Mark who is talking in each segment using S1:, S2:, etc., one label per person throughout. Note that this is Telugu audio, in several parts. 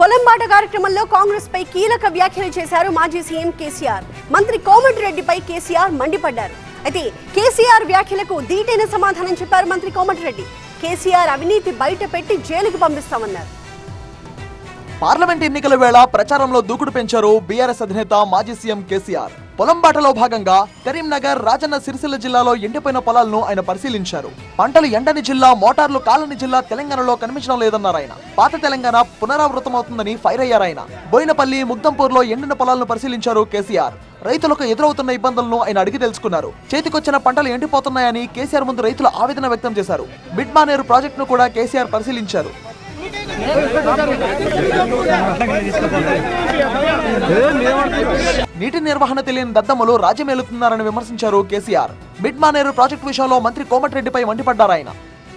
S1: పొలంబాట కార్యక్రమంలో కాంగ్రెస్ పై కీలక వ్యాఖ్యలు చేశారు మాజీ సీఎం కేసీఆర్. మంత్రి కోమటిరెడ్డిపై కేసీఆర్ మండిపడ్డారు. అయితే కేసీఆర్ వ్యాఖ్యలకు ధీటైన సమాధానం చెప్పారు మంత్రి కోమటిరెడ్డి కేసీఆర్ అవినీతి బయట పెట్టి జైలుకు పంపిస్తామన్నారు.
S2: పార్లమెంట్ ఎన్నికల వేళ ప్రచారంలో దూకుడు పెంచారు బీఆర్ఎస్ అధినేత మాజీ సీఎం కేసీఆర్. పొలం బాటలో భాగంగా కరీంనగర్ రాజన్న సిరిసిల్ల జిల్లాలో ఎండిపోయిన పొలాలను ఆయన పరిశీలించారు. పంటలు ఎండని జిల్లా మోటార్లు కాలని జిల్లా తెలంగాణలో కనిపించడం లేదన్నారు ఆయన. పాత తెలంగాణ పునరావృతమవుతుందని ఫైర్ అయ్యారు ఆయన. బోయినపల్లి ముగ్దంపూర్లో ఎండిన పొలాలను పరిశీలించారు కేసీఆర్. రైతులకు ఎదురవుతున్న ఇబ్బందులను ఆయన అడిగి తెలుసుకున్నారు. చేతికొచ్చిన పంటలు ఎండిపోతున్నాయని కేసీఆర్ ముందు రైతులు ఆవేదన వ్యక్తం చేశారు. మిడ్మానేరు ప్రాజెక్టును కూడా కేసీఆర్ పరిశీలించారు. నీటి నిర్వహణ తెలియని దద్దమ్మలు రాజ్యమేలుతున్నారని విమర్శించారు కేసీఆర్. మిడ్ మానేరు ప్రాజెక్టు విషయంలో మంత్రి కోమటిరెడ్డిపై మండిపడ్డారు ఆయన.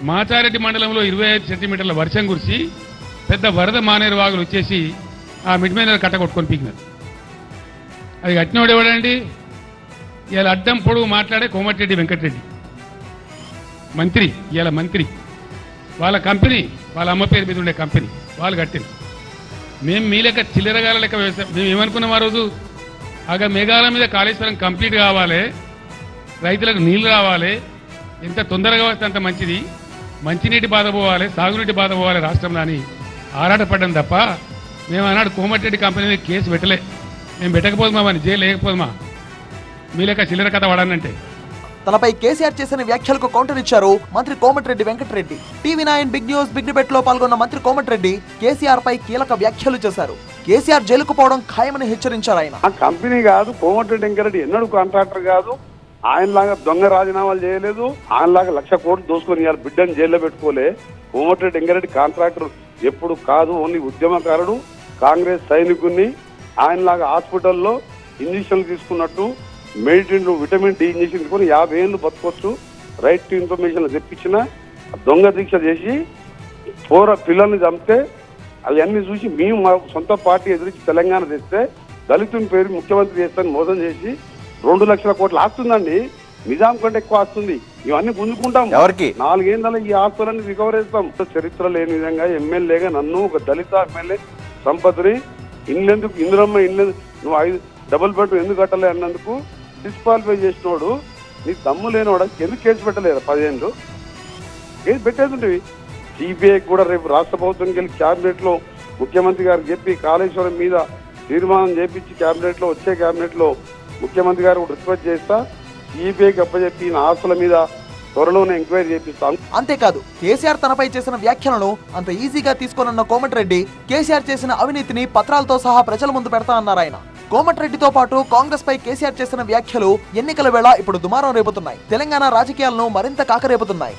S3: మాచారెడ్డి మండలంలో ఇరవై ఐదు సెంటీమీటర్ల వర్షం కురిసి పెద్ద వరద మానేరు వాగులు వచ్చేసి ఆ మిడ్ మీద కట్ట కొట్టుకొని పీకినారు. అది కట్టినోడు ఎవడండి? ఇలా అడ్డం పొడుగు మాట్లాడే కోమటిరెడ్డి వెంకటరెడ్డి. మంత్రి ఇలా మంత్రి. వాళ్ళ కంపెనీ వాళ్ళ అమ్మ పేరు మీద ఉండే కంపెనీ. వాళ్ళు కట్టింది. మేము మీ లెక్క చిల్లరగాల లెక్క వ్యవసాయం మేము ఏమనుకున్నాం ఆ రోజు? ఆగా మేఘాల మీద కాళేశ్వరం కంప్లీట్ కావాలి. రైతులకు నీళ్ళు రావాలి. ఎంత తొందరగా వస్తే అంత మంచిది. మంచినీటి బాధ పోవాలి సాగునీటి బాధ పోవాలి రాష్ట్రంలో అని ఆరాటపడ్డం తప్ప మేము ఆనాడు కోమటిరెడ్డి కంపెనీ మీద కేసు పెట్టలే. మేము పెట్టకపోదుమా అని జైలు లేకపోదుమా మీ లెక్క చిల్లర కథ వాడానంటే
S2: తనపై కేసీఆర్ చేసిన వ్యాఖ్యలకు కౌంటర్ ఇచ్చారు మంత్రి Komatireddy Venkatreddy. TV nine big news big డిబేట్లో పాల్గొన్న మంత్రి కోమటిరెడ్డి కేసీఆర్ పై కీలక వ్యాఖ్యలు చేశారు. కేసీఆర్ జైలుకు పోవడం ఖాయమని హెచ్చరించారు ఆయన.
S4: ఆ కంపెనీ కాదు కోమటిరెడ్డి వెంకరెడ్డి ఎన్నడూ కాంట్రాక్టర్ కాదు. ఆయనలాగా దొంగ రాజీనామాలు చేయలేదు. ఆయనలాగా లక్ష కోట్లు దోసుకొని ఇవాళ బిడ్డని జైల్లో పెట్టుకోలే. కోమటిరెడ్డి వెంకరెడ్డి కాంట్రాక్టర్ ఎప్పుడు కాదు ఓన్లీ ఉద్యమకారుడు కాంగ్రెస్ సైనికుణ్ణి. ఆయనలాగా హాస్పిటల్లో ఇంజక్షన్లు తీసుకున్నట్టు మెడిటిన్ విటమిన్ డి ఇంజక్షన్ తీసుకొని యాభై ఏళ్ళు బతకొచ్చు. రైట్ టు ఇన్ఫర్మేషన్ తెప్పించిన దొంగ దీక్ష చేసి పోర పిల్లల్ని చంపితే అవన్నీ చూసి మేము మా సొంత పార్టీ ఎదురించి తెలంగాణ తెస్తే దళితుని పేరు ముఖ్యమంత్రి చేస్తాను మోసం చేసి రెండు లక్షల కోట్లు ఆస్తుందండి నిజాం కంటే ఎక్కువ ఆస్తుంది ఇవన్నీ గుంజుకుంటాం.
S2: ఎవరికి?
S4: నాలుగేళ్ళ ఈ ఆస్తులన్నీ రికవర్ చేస్తాం. చరిత్ర లేని విధంగా ఎమ్మెల్యేగా నన్ను ఒక దళిత ఎమ్మెల్యే సంపత్ని ఇల్లెందుకు ఇందిరమ్మ ఇల్లు నువ్వు ఐదు డబుల్ బెడ్ ఎందుకు కట్టలే అన్నందుకు డిస్క్వాలిఫై చేసినోడు. నీ దమ్ము లేనివాడు ఎందుకు కేసు పెట్టలేదు పదిహేను కేసు పెట్టేది సిబిఐ కూడా రేపు రాష్ట్ర ప్రభుత్వం వెళ్ళి క్యాబినెట్లో ముఖ్యమంత్రి గారు చెప్పి కాళేశ్వరం మీద తీర్మానం చేపించి క్యాబినెట్లో వచ్చే క్యాబినెట్లో ముఖ్యమంత్రి గారు రిక్వెస్ట్ చేస్తా. సిబిఐకి అప్పచెప్పి ఆస్తుల మీద త్వరలోనే ఎంక్వైరీ చేపిస్తాం.
S2: అంతేకాదు కేసీఆర్ తనపై చేసిన వ్యాఖ్యలను అంత ఈజీగా తీసుకోనున్న కోమటిరెడ్డి కేసీఆర్ చేసిన అవినీతిని పత్రాలతో సహా ప్రజల ముందు పెడతా అన్నారు ఆయన. కోమటిరెడ్డితో పాటు కాంగ్రెస్ పై కేసీఆర్ చేసిన వ్యాఖ్యలు ఎన్నికల వేళ ఇప్పుడు దుమారం రేపుతున్నాయి. తెలంగాణ రాజకీయాలను మరింత కాకరేపుతున్నాయి.